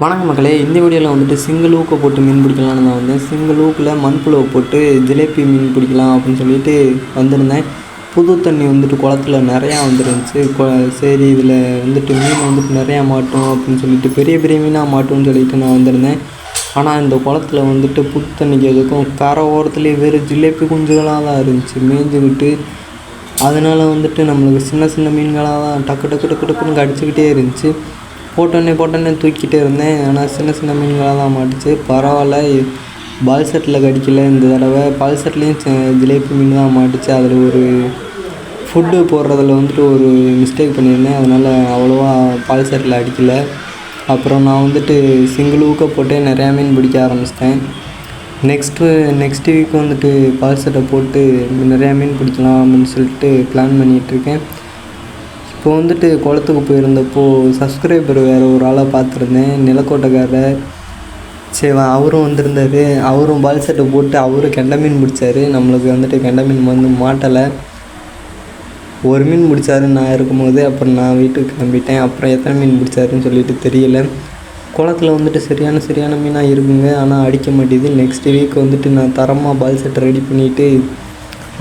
வணக்கம் மக்களே. இந்த வீடியோவில் வந்துட்டு சிங்கிள் ஊக்கை போட்டு மீன் பிடிக்கலாம்னு நான் வந்தேன். சிங்கிள் ஊக்கில் மண்புழுவை போட்டு ஜிலேபி மீன் பிடிக்கலாம் அப்படின்னு சொல்லிட்டு வந்திருந்தேன். புது தண்ணி வந்துட்டு குளத்துல நிறையா வந்துருந்துச்சு. கொ- சரி இதில் வந்துட்டு மீன் வந்துட்டு நிறையா மாட்டும் அப்படின்னு சொல்லிட்டு பெரிய பெரிய மீனாக மாட்டும்னு சொல்லிட்டு நான் வந்திருந்தேன். ஆனால் இந்த குளத்துல வந்துட்டு புது தண்ணிக்கு எதுக்கும் கரை ஓரத்துலேயே வெறும் ஜிலேபி குஞ்சுகளாக தான் இருந்துச்சு. மேய்ஞ்சுக்கிட்டு அதனால் வந்துட்டு நம்மளுக்கு சின்ன சின்ன மீன்களாக தான் டக்கு டக்கு டக்கு டக்குன்னு கடிச்சிக்கிட்டே இருந்துச்சு. போட்டோன்னே போட்டோன்னே தூக்கிட்டே இருந்தேன். ஆனால் சின்ன சின்ன மீன்களாக தான் மாட்டுச்சு. பரவாயில்ல. பால் செட்டில் கடிக்கல இந்த தடவை. பால் செட்லேயும் ஜிலேபி மீன் தான் மாட்டுச்சு. அதில் ஒரு ஃபுட்டு போடுறதில் வந்துட்டு ஒரு மிஸ்டேக் பண்ணியிருந்தேன். அதனால் அவ்வளோவா பால் செட்டில் அடிக்கல. அப்புறம் நான் வந்துட்டு சிங்கிள் ஊக்க போட்டே நிறையா மீன் பிடிக்க ஆரம்பிச்சிட்டேன். நெக்ஸ்ட்டு நெக்ஸ்ட் வீக் வந்துட்டு பால் செட்டை போட்டு நிறையா மீன் பிடிக்கலாம் அப்படின்னு சொல்லிட்டு பிளான் பண்ணிகிட்ருக்கேன் இப்போ வந்துட்டு குளத்துக்கு போயிருந்தப்போ சப்ஸ்கிரைபர் வேறு ஒரு ஆளாக பார்த்துருந்தேன். நிலக்கோட்டைக்காரர். சரி அவரும் வந்திருந்தாரு. அவரும் பால் செட்டை போட்டு அவரும் கெண்டை மீன் பிடிச்சாரு. நம்மளுக்கு வந்துட்டு கெண்டை மீன் வந்து மாட்டலை. ஒரு மீன் பிடிச்சாரு நான் இருக்கும்போது அப்புறம் நான் வீட்டுக்கு கிளம்பிட்டேன். அப்புறம் எத்தனை மீன் பிடிச்சாருன்னு சொல்லிட்டு தெரியல. குளத்துல வந்துட்டு சரியான சரியான மீனாக இருக்குங்க. ஆனால் அடிக்க மாட்டேது நெக்ஸ்ட் வீக் வந்துட்டு நான் தரமாக பால் செட்டை ரெடி பண்ணிவிட்டு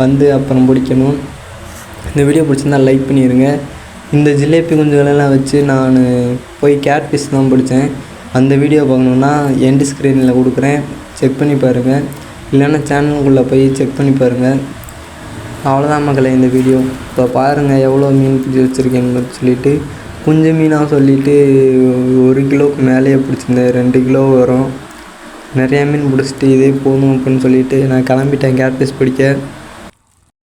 வந்து அப்புறம் பிடிக்கணும். இந்த வீடியோ பிடிச்சிருந்தா லைக் பண்ணிடுங்க இந்த ஜிலேபி குஞ்சுகளெல்லாம் வச்சு நான் போய் கேட் தான் பிடிச்சேன். அந்த வீடியோ பார்க்கணுன்னா எண்டு ஸ்க்ரீனில் கொடுக்குறேன். செக் பண்ணி பாருங்கள் இல்லைன்னா சேனலுக்குள்ளே போய் செக் பண்ணி பாருங்கள் அவ்வளோதான் மக்களை இந்த வீடியோ. இப்போ பாருங்கள் எவ்வளோ மீன் பிடிச்சி வச்சுருக்கேன்னு சொல்லிவிட்டு குஞ்சு மீனாக சொல்லிட்டு ஒரு கிலோவுக்கு மேலேயே பிடிச்சிருந்தேன். ரெண்டு கிலோ வரும். நிறையா மீன் பிடிச்சிட்டு இதே போதும் அப்படின்னு சொல்லிவிட்டு நான் கிளம்பிட்டேன். கேட்பீஸ் பிடிக்க.